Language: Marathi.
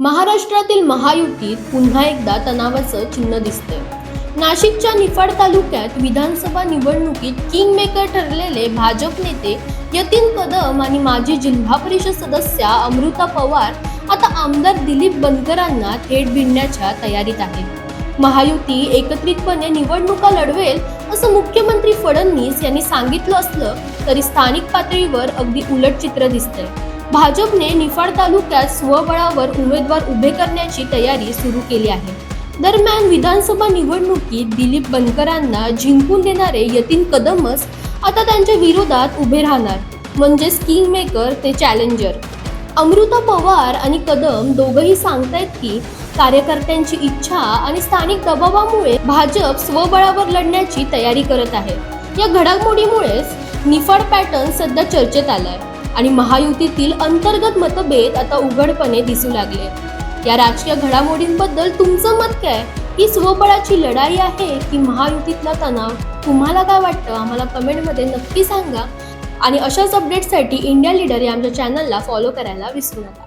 महाराष्ट्रातील महायुतीत पुन्हा एकदा तणावाचं चिन्ह दिसतंय. नाशिकच्या निफाड तालुक्यात विधानसभा निवडणुकीत किंग मेकर ठरलेले भाजप नेते यतीन कदम आणि माजी जिल्हा परिषद सदस्या अमृता पवार आता आमदार दिलीप बनकरांना थेट भिडण्याच्या तयारीत आहेत. महायुती एकत्रितपणे निवडणुका लढवेल असं मुख्यमंत्री फडणवीस यांनी सांगितलं असलं तरी स्थानिक पातळीवर अगदी उलट चित्र दिसतंय. भाजपने निफाड तालुक्यात स्वबळावर उमेदवार उभे करण्याची तयारी सुरू केली आहे. दरम्यान विधानसभा निवडणुकीत दिलीप बनकरांना जिंकून देणारे यतीन कदमच आता त्यांच्या विरोधात उभे राहणार म्हणजेच किंग मेकर ते चॅलेंजर अमृता पवार आणि कदम दोघंही सांगतायत की कार्यकर्त्यांची इच्छा आणि स्थानिक दबावामुळे भाजप स्वबळावर लढण्याची तयारी करत आहे. या घडामोडीमुळेच निफाड पॅटर्न सध्या चर्चेत आलाय. आणि महायुतीतील अंतर्गत मतभेद आता उघडपणे दिसू लागले. या राजकीय घडामोडींबद्दल तुमचं मत काय? ही स्वबळाची लढाई आहे की महायुतीतला तणाव? तुम्हाला काय वाटतं? आम्हाला कमेंटमध्ये नक्की सांगा. आणि अशाच अपडेटसाठी इंडिया लीडर या आमच्या चॅनलला फॉलो करायला विसरू नका.